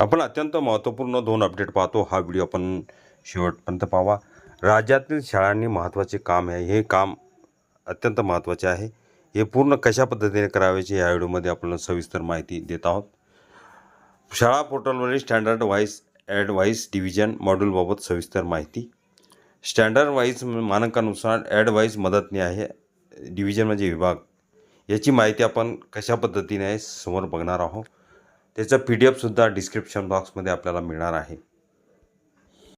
आपण अत्यंत महत्त्वपूर्ण दोन अपडेट पाहतो. हा व्हिडिओ आपण शेवटपर्यंत पाहावा. राज्यातील शाळांनी महत्त्वाचे काम आहे. हे काम अत्यंत महत्त्वाचे आहे. हे पूर्ण कशा पद्धतीने करावायचे या व्हिडिओमध्ये आपण सविस्तर माहिती देत आहोत. शाळा पोर्टलवरील standard wise add wise division मॉड्यूलबाबत सविस्तर माहिती. स्टँडर्ड वाईज मानकानुसार ॲड वाईज मदतनी आहे. डिव्हिजन म्हणजे विभाग. याची माहिती आपण कशा पद्धतीने आहे समोर बघणार आहोत. त्याचा पी डी एफसुद्धा डिस्क्रिप्शन बॉक्समध्ये आपल्याला मिळणार आहे.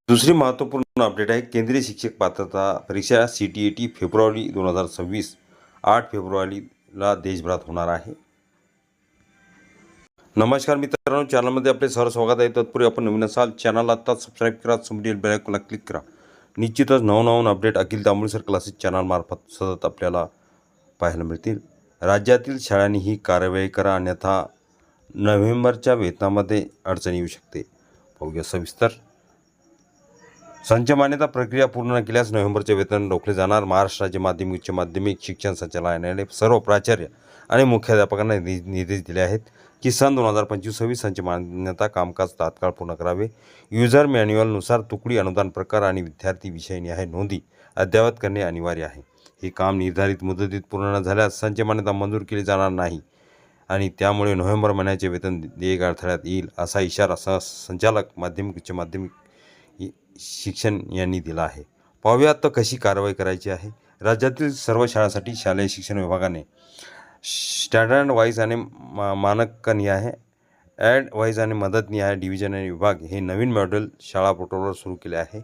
दुसरी महत्त्वपूर्ण अपडेट आहे केंद्रीय शिक्षक पात्रता परीक्षा सी टी ई टी फेब्रुवारी दोन हजार सव्वीस आठ फेब्रुवारीला देशभरात होणार आहे. नमस्कार मित्रांनो चॅनलमध्ये आपले सर स्वागत आहे. तत्पूर्वी आपण नवीन असाल चॅनलला आत्ताच सबस्क्राईब करा समोरील बेल क्लिक करा. निश्चितच नवनवन अपडेट अखिल तांबुळसर क्लासेस चॅनलमार्फत सतत आपल्याला पाहायला मिळतील. राज्यातील शाळांनी ही कारवाई करा अन्यथा नोव्हेंबरच्या वेतनामध्ये अडचण येऊ शकते. पाहूया सविस्तर. संच मान्यता प्रक्रिया पूर्ण न केल्यास नोव्हेंबरचे वेतन रोखले जाणार. महाराष्ट्र राज्य माध्यमिक उच्च माध्यमिक शिक्षण संचालनालयाने सर्व प्राचार्य आणि मुख्याध्यापकांना नि- निर्देश दिले आहेत की सन दोन हजार पंचवीस सव्वीस संच मान्यता कामकाज तात्काळ पूर्ण करावे. युजर मॅन्युअलनुसार तुकडी अनुदान प्रकार आणि विद्यार्थी विषयनी आहे नोंदी अद्ययावत करणे अनिवार्य आहे. हे काम निर्धारित मुदतीत पूर्ण न झाल्यास संच मान्यता मंजूर केली जाणार नाही. आणि त्यामुळे नोव्हेंबर महिन्याचे वेतन देयक अडथळ्यात येईल असा इशारा स संचालक माध्यमिक उच्च माध्यमिक शिक्षण यांनी दिला आहे. पाहूयात तर कशी कारवाई करायची आहे. राज्यातील सर्व शाळांसाठी शालेय शिक्षण विभागाने स्टँडर्ड वाईज आणि मा आहे. ॲड वाईज आणि मदतनिहाय डिव्हिजन आणि विभाग हे नवीन मॉड्यूल शाळा पोर्टलवर सुरू केले आहे.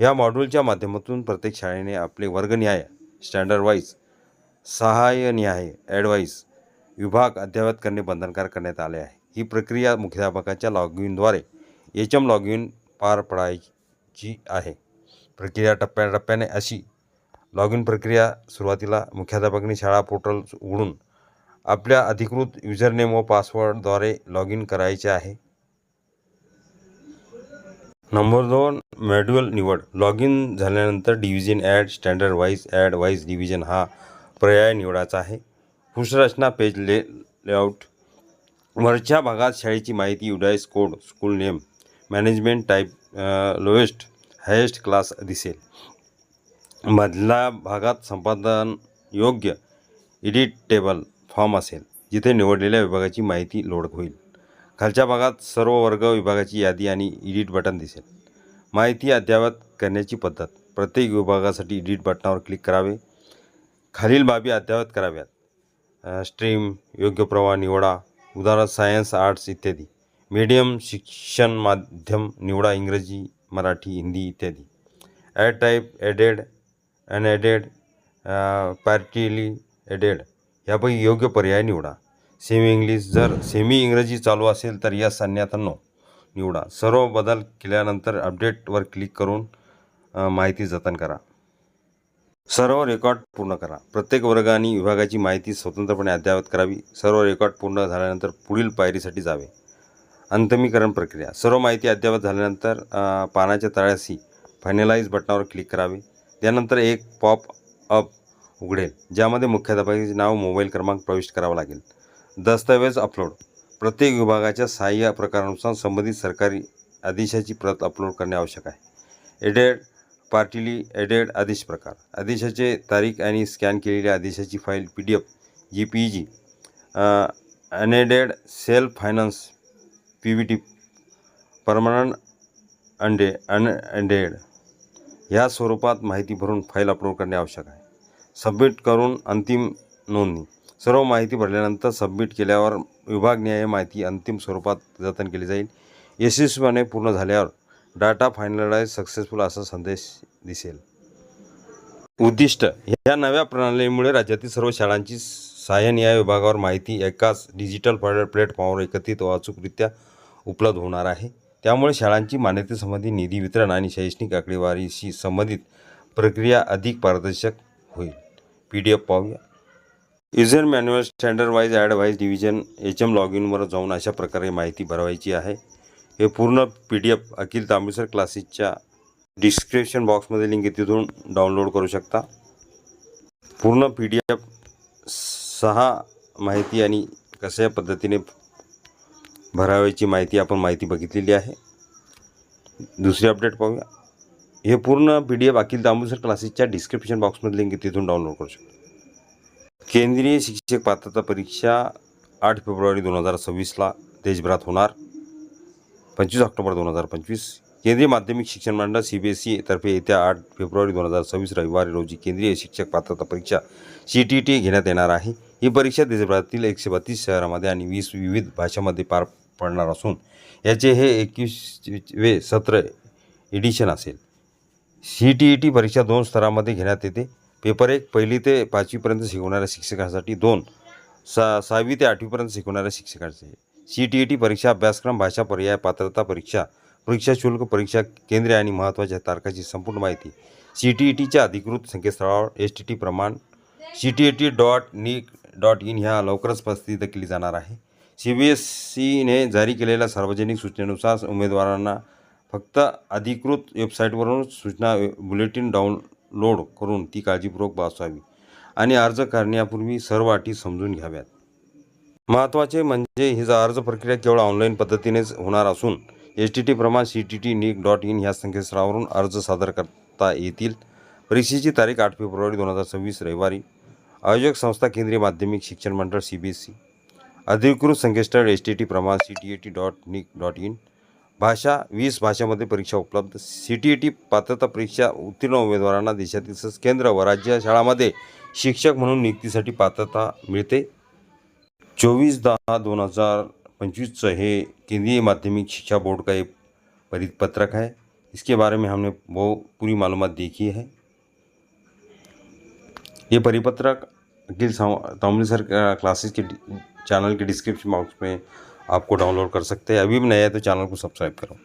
या मॉड्यूलच्या माध्यमातून प्रत्येक शाळेने आपले वर्गनिहाय स्टँडर्ड वाईज सहाय्यनिहाय ॲडवाईज विभाग अद्ययावत करणे बंधनकारक करण्यात आले आहे. ही प्रक्रिया मुख्याध्यापकाच्या लॉग इनद्वारे एच एम लॉग इन पार पडायची आहे. प्रक्रिया टप्प्याटप्प्याने अशी लॉग इन प्रक्रिया सुरुवातीला मुख्याध्यापकांनी शाळा पोर्टल उघडून आपल्या अधिकृत युजरनेम व पासवर्डद्वारे लॉग इन करायचे आहे. नंबर दोन मॅड्युअल निवड. लॉग इन झाल्यानंतर division add standard wise add wise division हा पर्याय निवडायचा आहे. पुष्ठरचना पेज ले लेआउट. वरच्या भागात शाळेची माहिती UDISE code school name management type lowest highest class दिसेल. मधल्या भागात संपादन योग्य एडिट टेबल फॉर्म असेल जिथे निवडलेल्या विभागाची माहिती लोड होईल. खालच्या भागात सर्व वर्ग विभागाची यादी आणि एडिट बटन दिसेल. माहिती अद्ययावत करण्याची पद्धत. प्रत्येक विभागासाठी एडिट बटनावर क्लिक करावे. खालील बाबी अद्ययावत कराव्यात. स्ट्रीम योग्य प्रवाह निवडा उदाहरण सायन्स आर्ट्स इत्यादी. मीडियम शिक्षण माध्यम निवडा इंग्रजी मराठी हिंदी इत्यादी. Aid type aided unaided partially aided यापैकी योग्य पर्याय निवडा. सेमी इंग्लिश जर सेमी इंग्रजी चालू असेल तर या अन्यथा निवडा. सर्व बदल केल्यानंतर अपडेटवर क्लिक करून माहिती जतन करा. सर्व रेकॉर्ड पूर्ण करा. प्रत्येक वर्ग आणि विभागाची माहिती स्वतंत्रपणे अद्ययावत करावी. सर्व रेकॉर्ड पूर्ण झाल्यानंतर पुढील पायरीसाठी जावे. अंतमीकरण प्रक्रिया. सर्व माहिती अद्ययावत झाल्यानंतर पानाच्या तळाशी फायनलाइज बटनावर क्लिक करावे. त्यानंतर एक पॉप अप उघडेल ज्यामध्ये मुख्याध्यापकाचे नाव मोबाईल क्रमांक प्रविष्ट करावा लागेल. दस्तऐवज अपलोड प्रत्येक विभागाच्या सहाय्य प्रकारानुसार संबंधित सरकारी आदेशाची प्रत अपलोड करणे आवश्यक आहे. एडेड पार्टिली एडेड आदेश प्रकार. आदेशाचे तारीख आणि स्कॅन केलेल्या आदेशाची file P D F G P G unaided self finance P V T permanent अंडे अनएडेड ह्या स्वरूपात माहिती भरून फाईल अपलोड करणे आवश्यक आहे. सबमिट करून अंतिम नोंदणी. सर्व माहिती भरल्यानंतर सबमिट केल्यावर विभागनिहाय माहिती अंतिम स्वरूपात जतन केली जाईल. यशस्वीपणे पूर्ण झाल्यावर डाटा फायनलाइज सक्सेसफुल असा संदेश दिसेल. उद्दिष्ट ह्या नव्या प्रणालीमुळे राज्यातील सर्व शाळांची सहाय्यनिहाय विभागावर माहिती एकाच डिजिटल प्लॅटफॉर्मवर एकत्रित व अचूकरित्या उपलब्ध होणार आहे. त्यामुळे शाळांची मान्यतेसंबंधी निधी वितरण आणि शैक्षणिक आकडेवारीशी संबंधित प्रक्रिया अधिक पारदर्शक होईल. पी डी एफ पाहूया. User manual standard wise add wise division H M log इनवर जाऊन अशा प्रकारे माहिती भरवायची आहे. हे पूर्ण P D F Akhil Tambe sir क्लासेसच्या डिस्क्रिप्शन बॉक्समध्ये लिंक आहे तिथून डाउनलोड करू शकता. पूर्ण पी डी एफ सहा माहिती आणि कशा पद्धतीने भरावयाची माहिती आपण माहिती बघितलेली आहे. दुसरी अपडेट पाहूया. हे पूर्ण P D F Akhil Damodar क्लासेसच्या डिस्क्रिप्शन बॉक्समध्ये लिंक आहे, तिथून डाउनलोड करू शकतो. केंद्रीय शिक्षक पात्रता परीक्षा आठ फेब्रुवारी दोन हजार सव्वीसला देशभरात होणार. पंचवीस ऑक्टोबर दोन हजार पंचवीस. केंद्रीय माध्यमिक शिक्षण मंडळ सी बी एस ई तर्फे येत्या आठ फेब्रुवारी दोन हजार सव्वीस रविवारी रोजी केंद्रीय शिक्षक पात्रता परीक्षा सी टी टी घेण्यात येणार आहे. ही परीक्षा देशभरातील एकशे बत्तीस शहरामध्ये आणि वीस विविध भाषांमध्ये पार पडणार असून याचे हे एकवीसवे सत्र एडिशन असेल. सी टी ई टी परीक्षा दोन स्तरामध्ये घेण्यात येते. पेपर एक पहिली ते पाचवीपर्यंत शिकवणाऱ्या शिक्षकांसाठी दोन सा सहावी ते आठवीपर्यंत शिकवणाऱ्या शिक्षकांचे. सी टी ई टी परीक्षा अभ्यासक्रम भाषा पर्याय पात्रता परीक्षा परीक्षा शुल्क परीक्षा केंद्रे आणि महत्त्वाच्या तारखाची संपूर्ण माहिती. सी टी ई टीच्या अधिकृत संकेतस्थळावर एस टी टी प्रमाण C T E T dot nic dot in ह्या लवकरच प्रसिद्ध केली जाणार आहे. सी बी एस सीने जारी केलेल्या सार्वजनिक सूचनेनुसार उमेदवारांना फक्त अधिकृत वेबसाईटवरून सूचना बुलेटिन डाउनलोड करून ती काळजीपूर्वक वाचावी आणि अर्ज करण्यापूर्वी सर्व अटी समजून घ्याव्यात. महत्त्वाचे म्हणजे ही अर्ज प्रक्रिया केवळ ऑनलाईन पद्धतीनेच होणार असून एस टी टी प्रमाण C T T nic dot in ह्या संकेतस्थळावरून अर्ज सादर करता येतील. परीक्षेची तारीख आठ फेब्रुवारी दोन हजार सव्वीस रविवारी. आयोजक संस्था केंद्रीय माध्यमिक शिक्षण मंडळ सी बी एस सी अधिकृत संकेतस्थळ एस टी टी प्रमाण C T A T dot nic dot in. भाषा वीस भाषामध्ये परीक्षा उपलब्ध. सी टी ई टी पात्रता परीक्षा उत्तीर्ण उमेदवारांना देशातील केंद्र व राज्य शाळामध्ये शिक्षक म्हणून नियुक्तीसाठी पात्रता मिळते. चौबीस दहा दोन हज़ार पंचवीसचं हे केंद्रीय माध्यमिक शिक्षा बोर्ड का एक परिपत्रक है। इसके बारे में हमने वो पूरी मालूम देखी है। ये परिपत्रक अखिल तामली सर क्लासेस के चैनल के डिस्क्रिप्शन बॉक्स में आपको डाउनलोड कर सकते हैं। अभी भी नया है तो चैनल को सब्सक्राइब करो।